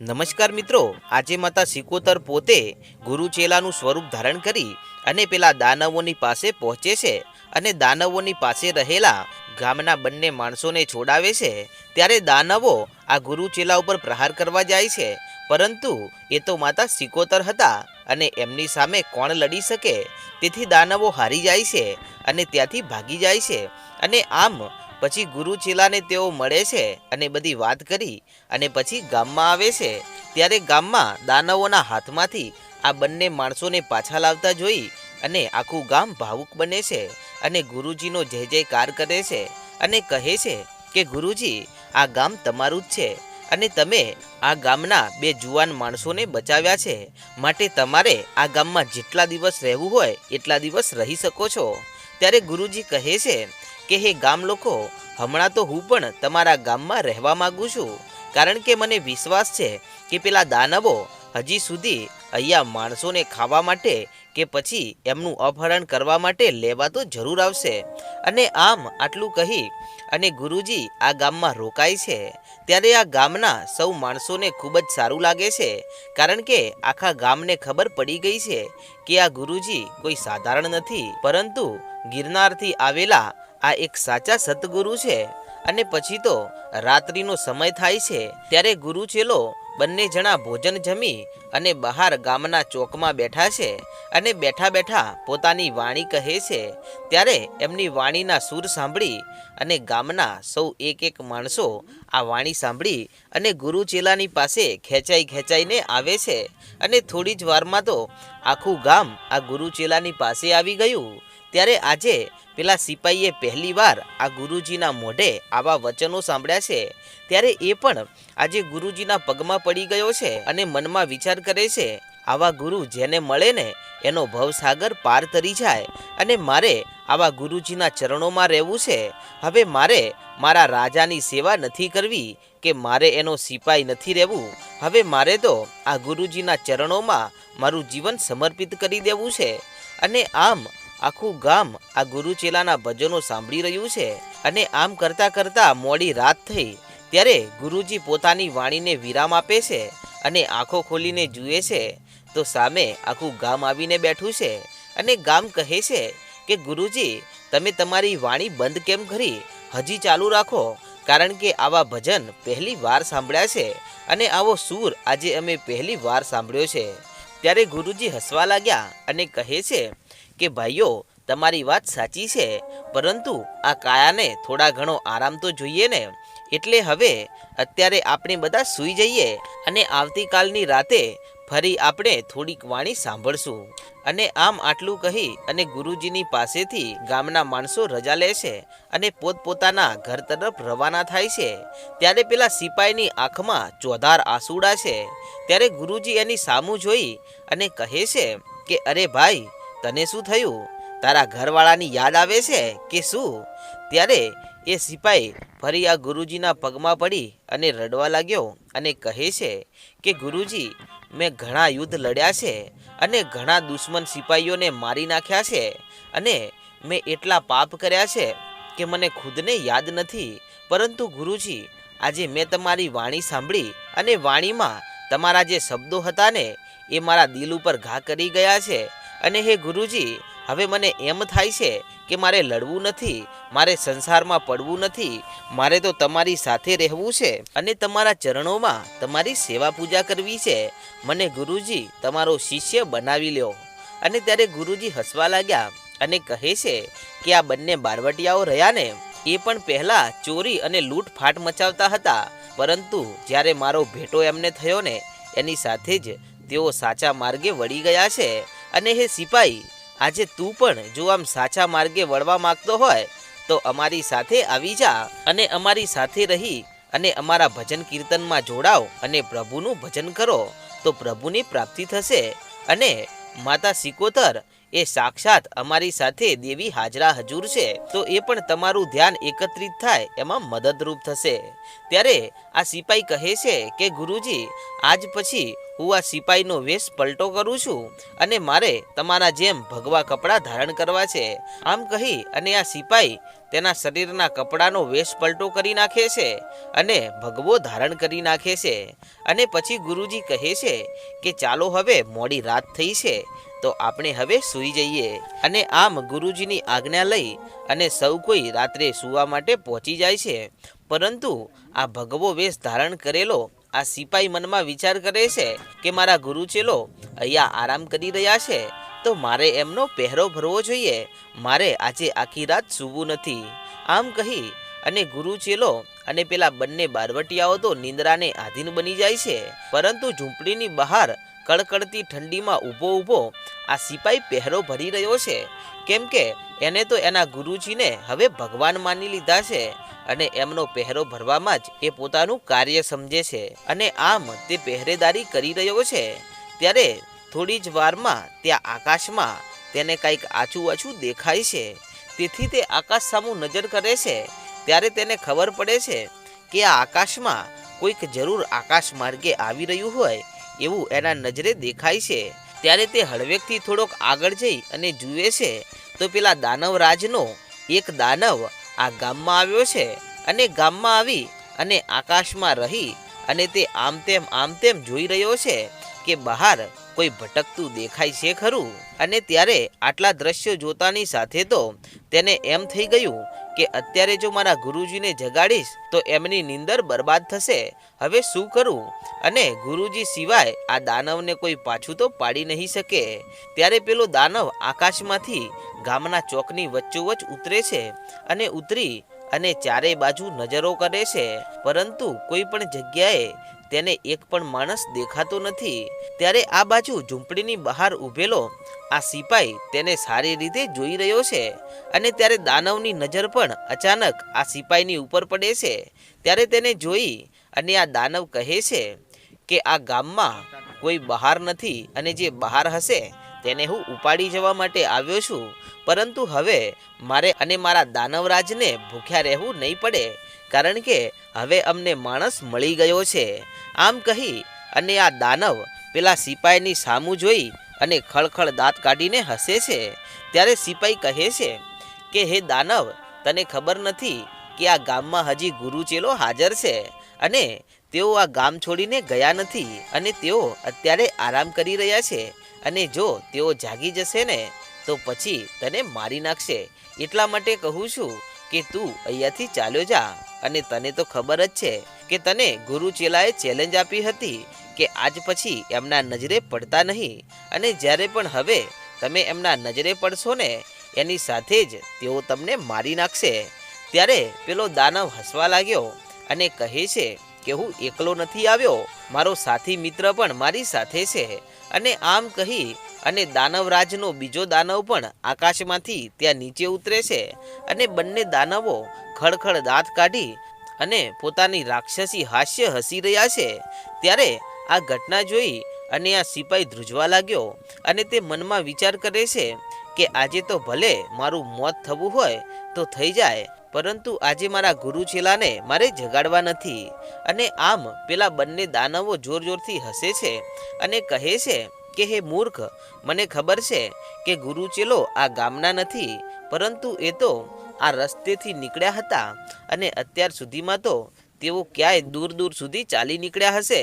નમસ્કાર મિત્રો, આજે માતા સિકોતર પોતે ગુરુ ચેલાનું સ્વરૂપ ધારણ કરી અને પેલા દાનવોની પાસે પહોંચે છે અને દાનવોની પાસે રહેલા ગામના બંને માણસોને છોડાવે છે. ત્યારે દાનવો આ ગુરુ ચેલા ઉપર પ્રહાર કરવા જાય છે. પરંતુ એ તો માતા સિકોતર હતા અને એમની સામે કોણ લડી શકે? તેથી દાનવો હારી જાય છે અને ત્યાંથી ભાગી જાય છે. અને આમ પછી ગુરુચીલાને તેઓ મળે છે અને બધી વાત કરી અને પછી ગામમાં આવે છે. ત્યારે ગામમાં દાનવોના હાથમાંથી આ બંને માણસોને પાછા લાવતા જોઈ અને આખું ગામ ભાવુક બને છે અને ગુરુજીનો જય જયકાર કરે છે અને કહે છે કે, ગુરુજી, આ ગામ તમારું જ છે અને તમે આ ગામના બે જુવાન માણસોને બચાવ્યા છે. માટે તમારે આ ગામમાં જેટલા દિવસ રહેવું હોય એટલા દિવસ રહી શકો છો. ત્યારે ગુરુજી કહે છે કે હે ગામ લોકો, હમણાં તો હું પણ તમારા ગામમાં રહેવા માગું છું. કારણ કે મને વિશ્વાસ છે કે પેલા દાનવો હજી સુધી અહીંયા માણસોને ખાવા માટે કે પછી એમનું અપહરણ કરવા માટે લેવા તો જરૂર આવશે. અને આમ આટલું કહી અને ગુરુજી આ ગામમાં રોકાય છે, ત્યારે આ ગામના સૌ માણસોને ખૂબ જ સારું લાગે છે. કારણ કે આખા ગામને ખબર પડી ગઈ છે કે આ ગુરુજી કોઈ સાધારણ નથી. પરંતુ ગિરનારથી આવેલા આ એક સાચા સતગુરુ છે અને પછી તો રાત્રિનો સમય થાય છે ત્યારે ગુરુ ચેલો બંને જણા ભોજન જમી અને બહાર ગામના ચોકમાં બેઠા છે અને બેઠા બેઠા પોતાની વાણી કહે છે. ત્યારે એમની વાણીના સૂર સાંભળી અને ગામના સૌ એક એક માણસો આ વાણી સાંભળી અને ગુરુ ચેલાની પાસે ખેંચાઈ ખેંચાઈને આવે છે અને થોડી જ વારમાં તો આખું ગામ આ ગુરુ ચેલાની પાસે આવી ગયું. ત્યારે આજે પેલા સિપાહીએ પહેલીવાર આ ગુરુજીના મોઢે આવા વચનો સાંભળ્યા છે. ત્યારે એ પણ આજે ગુરુજીના પગમાં પડી ગયો છે અને મનમાં વિચાર કરે છે, આવા ગુરુ જેને મળે ને, એનો ભવસાગર પાર તરી જાય અને મારે આવા ગુરુજીના ચરણોમાં રહેવું છે. હવે મારે મારા રાજાની સેવા નથી કરવી કે મારે એનો સિપાઈ નથી રહેવું. હવે મારે તો આ ગુરુજીના ચરણોમાં મારું જીવન સમર્પિત કરી દેવું છે. અને આમ આખું ગામ આ ગુરુ ચેલાના ભજનો સાંભળી રહ્યું છે અને આમ કરતા કરતા મોડી રાત થઈ. ત્યારે ગુરુજી પોતાની વાણીને વિરામ આપે છે અને આંખો ખોલીને જુએ છે. તો સામે આખું ગામ આવીને બેઠું છે અને ગામ કહે છે કે, ગુરુજી, તમે તમારી વાણી બંધ કેમ કરી? હજી ચાલુ રાખો, કારણ કે આવા ભજન પહેલી વાર સાંભળ્યા છે અને આવો સૂર આજે અમે પહેલી વાર સાંભળ્યો છે. ત્યારે ગુરુજી હસવા લાગ્યા અને કહે છે કે ભાઈઓ, તમારી વાત સાચી છે, પરંતુ આ કાયાને થોડા ઘણો આરામ તો જોઈએ ને. એટલે હવે અત્યારે આપણે બધા સૂઈ જઈએ અને આવતીકાલની રાતે ફરી આપણે થોડીક વાણી સાંભળશું. અને આમ આટલું કહી અને ગુરુજીની પાસેથી ગામના માણસો રજા લે છે અને પોતપોતાના ઘર તરફ રવાના થાય છે. ત્યારે પેલા સિપાહીની આંખમાં ચોધાર આંસુડા છે. ત્યારે ગુરુજી એની સામું જોઈ અને કહે છે કે, અરે ભાઈ તને શું થયું? તારા ઘરવાળાની યાદ આવે છે કે શું? ત્યારે એ સિપાઈ ફરી આ ગુરુજીના પગમાં પડી અને રડવા લાગ્યો અને કહે છે કે, ગુરુજી, મેં ઘણા યુદ્ધ લડ્યા છે અને ઘણા દુશ્મન સિપાહીઓને મારી નાખ્યા છે અને મેં એટલા પાપ કર્યા છે કે મને ખુદને યાદ નથી. પરંતુ ગુરુજી, આજે મેં તમારી વાણી સાંભળી અને વાણીમાં તમારા જે શબ્દો હતા ને, એ મારા દિલ ઉપર ઘા કરી ગયા છે. અને હે ગુરુજી, હવે મને એમ થાય છે કે મારે લડવું નથી, મારે સંસારમાં પડવું નથી, મારે તો તમારી સાથે રહેવું છે અને તમારા ચરણોમાં તમારી સેવા પૂજા કરવી છે. મને ગુરુજી, તમારો શિષ્ય બનાવી લ્યો. અને ત્યારે ગુરુજી હસવા લાગ્યા અને કહે છે કે આ બંને બારવટિયાઓ રહ્યા ને, એ પણ પહેલાં ચોરી અને લૂંટફાટ મચાવતા હતા. પરંતુ જ્યારે મારો ભેટો એમને થયો ને, એની સાથે જ તેઓ સાચા માર્ગે વળી ગયા છે. અને હે સિપાઈ, આજે તું પણ જો આમ સાચા માર્ગે વળવા માંગતો હોય, તો અમારી સાથે આવી જા અને અમારી સાથે રહી અને અમારા ભજન કીર્તનમાં જોડાવ અને પ્રભુનું ભજન કરો, તો પ્રભુની પ્રાપ્તિ થશે. અને માતા સિકોતર, એ સાક્ષાત અમારી સાથે દેવી હાજરા હજુર છે, તો એ પણ તમારું ધ્યાન એકત્રિત થાય, એમાં મદદરૂપ થશે. ત્યારે આ સિપાઈ કહે છે કે, ગુરુજી, આજ પછી હું આ સિપાહીનો વેશ પલટો કરું છું અને મારે તમારા જેમ ભગવા કપડાં ધારણ કરવા છે. આમ કહી અને આ સિપાઈ તેના શરીરના કપડાનો વેશ પલટો કરી નાખે છે અને ભગવો ધારણ કરી નાખે છે. અને પછી ગુરુજી કહે છે કે ચાલો હવે મોડી રાત થઈ છે, તો આપણે હવે સૂઈ જઈએ. અને આમ ગુરુજીની આજ્ઞા લઈ અને સૌ કોઈ રાત્રે સૂવા માટે પહોંચી જાય છે. પરંતુ આ ભગવો વેશ ધારણ કરેલો આ સિપાઈ મનમાં વિચાર કરે છે કે મારા ગુરુચેલો અહીંયા આરામ કરી રહ્યા છે, તો મારે એમનો પહેરો ભરવો જોઈએ. મારે આજે આખી રાત સૂવું નથી. આમ કહી અને ગુરુચેલો અને પેલા બંને બારવટિયાઓ તો નિંદ્રાને આધીન બની જાય છે. પરંતુ ઝૂંપડીની બહાર કડકડતી ઠંડીમાં ઊભો ઊભો આ સિપાઈ પહેરો ભરી રહ્યો છે. કેમ કે એને તો એના ગુરુજીને હવે ભગવાન માની લીધા છે. અને એમનો પહેરો ભરવામાં જ એ પોતાનું કાર્ય સમજે છે અને આમ તે પહેરેદારી કરી રહ્યો છે. ત્યારે થોડી જ વારમાં ત્યાં આકાશમાં તેને કંઈક આછું આછું દેખાય છે. તેથી તે આકાશ સામું નજર કરે છે. ત્યારે તેને ખબર પડે છે કે આ આકાશમાં કોઈક જરૂર આકાશ માર્ગે આવી રહ્યું હોય એવું એના નજરે દેખાય છે. ત્યારે તે હળવેકથી થોડોક આગળ જઈ અને જુએ છે તો પેલા દાનવરાજનો એક દાનવ આ ગામમાં આવ્યો છે અને ગામમાં આવી અને આકાશમાં રહી અને તે આમ તેમ આમ તેમ જોઈ રહ્યો છે કે બહાર કોઈ ભટકતું દેખાય છે ખરું? અને ત્યારે આટલા દ્રશ્યો જોતાની સાથે તો તેને એમ થઈ ગયું કે અત્યારે જો મારા ગુરુજીને જગાડીશ, તો એમની નીંદર બરબાદ થશે. હવે શું કરું? અને ગુરુજી સિવાય આ દાનવને કોઈ પાછું તો પાડી નહીં શકે. ત્યારે પેલો દાનવ આકાશમાંથી ગામના ચોકની વચ્ચોવચ ઉતરે છે અને ઉતરી અને ચારે બાજુ નજરો કરે છે. પરંતુ કોઈ પણ જગ્યાએ તેને એક પણ માણસ દેખાતો નથી. ત્યારે આ બાજુ ઝૂંપડીની બહાર ઊભેલો આ સિપાઈ તેને સારી રીતે જોઈ રહ્યો છે અને ત્યારે દાનવની નજર પણ અચાનક આ સિપાઈની ઉપર પડે છે. ત્યારે તેને જોઈ અને આ દાનવ કહે છે કે આ ગામમાં કોઈ બહાર નથી અને જે બહાર હશે તેને હું ઉપાડી જવા માટે આવ્યો છું. પરંતુ હવે મારે અને મારા દાનવરાજને ભૂખ્યા રહેવું નહીં પડે, કારણ કે હવે અમને માણસ મળી ગયો છે. આમ કહી અને આ દાનવ પેલા સિપાહીની સામું જોઈ અને ખળખળ દાંત કાઢીને હસે છે. ત્યારે સિપાઈ કહે છે કે, હે દાનવ, તને ખબર નથી કે આ ગામમાં હજી ગુરુચેલો હાજર છે અને તેઓ આ ગામ છોડીને ગયા નથી અને તેઓ અત્યારે આરામ કરી રહ્યા છે અને જો તેઓ જાગી જશે ને, તો પછી તને મારી નાખશે. એટલા માટે કહું છું કે તું અહીંયાથી ચાલ્યો જા. અને તને તો ખબર જ છે કે તને ગુરુ ચેલાએ ચેલેન્જ આપી હતી કે આજ પછી એમના નજરે પડતા નહીં. અને જ્યારે પણ હવે તમે એમના નજરે પડશો ને, એની સાથે જ તેઓ તમને મારી નાખશે. ત્યારે પેલો દાનવ હસવા લાગ્યો અને કહે છે કે હું એકલો નથી આવ્યો. મારો સાથી મિત્ર પણ મારી સાથે છે. અને આમ કહી અને દાનવરાજનો બીજો દાનવ પણ આકાશમાંથી ત્યાં નીચે ઉતરે છે અને બંને દાનવો ખડખડ દાંત કાઢી અને પોતાની રાક્ષસી હાસ્ય હસી રહ્યા છે. ત્યારે આ ઘટના જોઈ અને આ સિપાઈ ધ્રુજવા લાગ્યો અને તે મનમાં વિચાર કરે છે કે આજે તો ભલે મારું મોત થવું હોય તો થઈ જાય, પરંતુ આજે મારા ગુરુચેલાને મારે જગાડવા નથી. અને આમ પેલા બંને દાનવો જોર જોરથી હસે છે અને કહે છે કે, હે મૂર્ખ, મને ખબર છે કે ગુરુચેલો આ ગામના નથી, પરંતુ એ તો આ રસ્તેથી નીકળ્યા હતા અને અત્યાર સુધીમાં તો તેઓ ક્યાંય દૂર દૂર સુધી ચાલી નીકળ્યા હશે.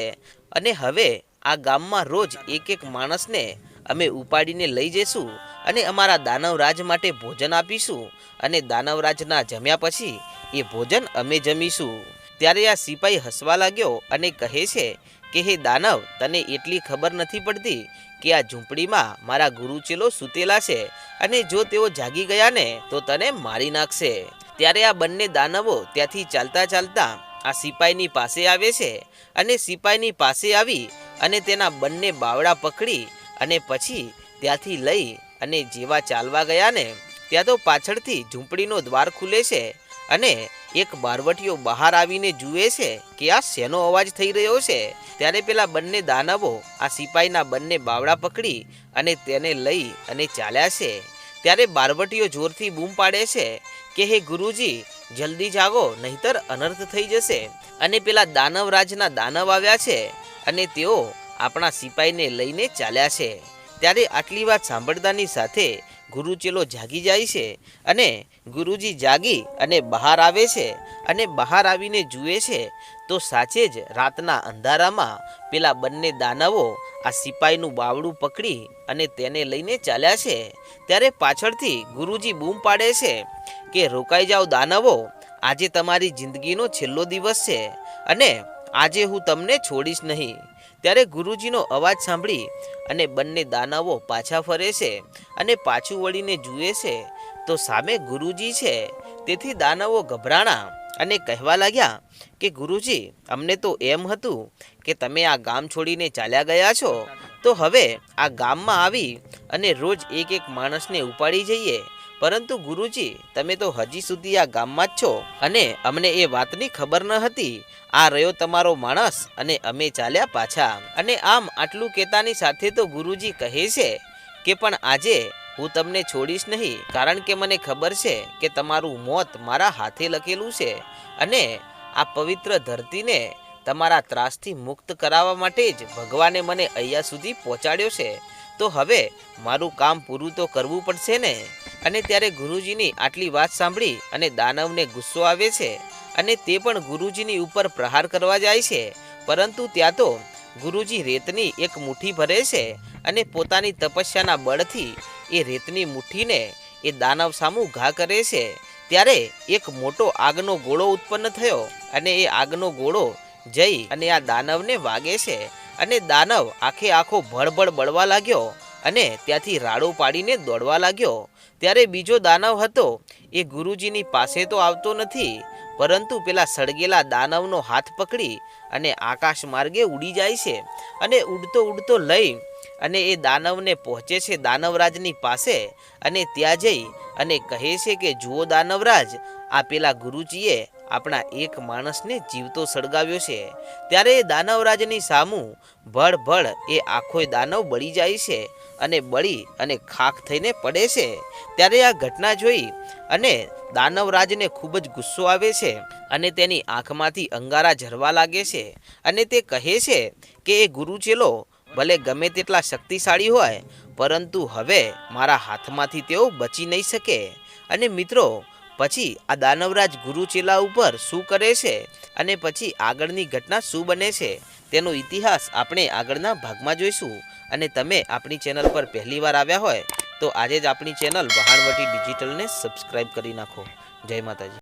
અને હવે આ ગામમાં રોજ એક એક માણસને અમે ઉપાડીને લઈ જઈશું અને અમારા દાનવરાજ માટે ભોજન આપીશું અને દાનવરાજના જમ્યા પછી એ ભોજન અમે જમીશું. ત્યારે આ સિપાઈ હસવા લાગ્યો અને કહે છે કે, હે દાનવ, તને એટલી ખબર નથી પડતી કે આ ઝૂંપડીમાં મારા ગુરુચેલો સૂતેલા છે અને જો તેઓ જાગી ગયા ને તો તને મારી નાખશે. ત્યારે આ બંને દાનવો ત્યાંથી ચાલતા ચાલતા આ સિપાઈની પાસે આવે છે અને સિપાઈની પાસે આવી અને તેના બંને બાવડા પકડી અને પછી ત્યાંથી લઈ અને જેવા ચાલવા ગયા ને ત્યાં તો પાછળથી ઝૂંપડીનો દ્વાર ખુલે છે અને એક બારવટીઓ બહાર આવીને જુએ છે કે આ શેનો અવાજ થઈ રહ્યો છે. ત્યારે પેલા બંને દાનવો, આ સિપાઈના બંને બાવડા પકડી અને તેને લઈ અને ચાલ્યા છે. ત્યારે બારવટીઓ જોરથી બૂમ પાડે છે કે, હે ગુરુજી, જલ્દી જાગો, નહીતર અનર્થ થઈ જશે. અને પેલા દાનવ રાજના દાનવ આવ્યા છે અને તેઓ આપણા સિપાહીને લઈને ચાલ્યા છે. ત્યારે આટલી વાત સાંભળતાની સાથે ગુરુચેલો જાગી જાય છે અને ગુરુજી જાગી અને બહાર આવે છે અને બહાર આવીને જુએ છે, તો સાચે જ રાતના અંધારામાં પેલા બંને દાનવો આ સિપાહીનું બાવડું પકડી અને તેને લઈને ચાલ્યા છે. ત્યારે પાછળથી ગુરુજી બૂમ પાડે છે કે, રોકાઈ જાઓ દાનવો, આજે તમારી જિંદગીનો છેલ્લો દિવસ છે અને આજે હું તમને છોડીશ નહીં. ત્યારે ગુરુજીનો અવાજ સાંભળી અને બંને દાનવો પાછા ફરે છે અને પાછું વળીને જુએ છે, તો સામે ગુરુજી છે? તેથી દાનવો ગભરાણા અને કહેવા લાગ્યા કે, ગુરુજી, અમને તો એમ હતું કે તમે આ ગામ છોડીને ચાલ્યા ગયા છો. તો હવે આ ગામમાં આવી અને રોજ એક એક માણસને ઉપાડી જઈએ પરંતુ ગુરુજી, તમે તો હજી સુધી આ ગામમાં જ છો અને અમને એ વાતની ખબર ન હતી. આ રહ્યો તમારો માણસ અને અમે ચાલ્યા પાછા. અને આમ આટલું કહેતાની સાથે તો ગુરુજી કહે છે કે, પણ આજે હું તમને છોડીશ નહીં, કારણ કે મને ખબર છે કે તમારું મોત મારા હાથે લખેલું છે અને આ પવિત્ર ધરતીને તમારા ત્રાસથી મુક્ત કરાવવા માટે જ ભગવાને મને અહીંયા સુધી પહોંચાડ્યો છે. તો હવે મારું કામ પૂરું તો કરવું પડશે ને? અને ત્યારે ગુરુજીની આટલી વાત સાંભળી અને દાનવને ગુસ્સો આવે છે અને તે પણ ગુરુજીની ઉપર પ્રહાર કરવા જાય છે. પરંતુ ત્યાં તો ગુરુજી રેતની એક મુઠ્ઠી ભરે છે અને પોતાની તપસ્યાના બળથી એ રેતની મુઠ્ઠીને એ દાનવ સામું ઘા કરે છે. ત્યારે એક મોટો આગનો ગોળો ઉત્પન્ન થયો અને એ આગનો ગોળો જઈ અને આ દાનવને વાગે છે અને દાનવ આખે આખો ભળભળ બળવા લાગ્યો અને ત્યાંથી રાડો પાડીને દોડવા લાગ્યો. ત્યારે બીજો દાનવ હતો. એ ગુરુજીની પાસે તો આવતો નથી, પરંતુ પેલા સળગેલા દાનવનો હાથ પકડી અને આકાશ માર્ગે ઉડી જાય છે અને ઉડતો ઉડતો લઈ અને એ દાનવને પહોંચે છે દાનવરાજની પાસે અને ત્યાં જઈ અને કહે છે કે, જુઓ દાનવરાજ, આ પેલા ગુરુજીએ આપણા એક માણસને જીવતો સળગાવ્યો છે. ત્યારે એ દાનવરાજની સામું ભળ ભળ એ આખો દાનવ બળી જાય છે અને બળી અને ખાખ થઈને પડે છે. ત્યારે આ ઘટના જોઈ અને દાનવરાજને ખૂબ જ ગુસ્સો આવે છે અને તેની આંખમાંથી અંગારા ઝરવા લાગે છે અને તે કહે છે કે, એ ગુરુચેલો ભલે ગમે તેટલા શક્તિશાળી હોય, પરંતુ હવે મારા હાથમાંથી તેઓ બચી નહીં શકે. અને મિત્રો પછી આ દાનવરાજ ગુરુચેલા ઉપર શું કરે છે અને પછી આગળની ઘટના શું બને છે તેનો ઇતિહાસ આપણે આગળના ભાગમાં જોઈશું. અને તમે આપણી ચેનલ પર પહેલીવાર આવ્યા હોય તો આજે જ આપણી ચેનલ વહાણવટી ડિજિટલને સબસ્ક્રાઇબ કરી નાખો. જય માતાજી.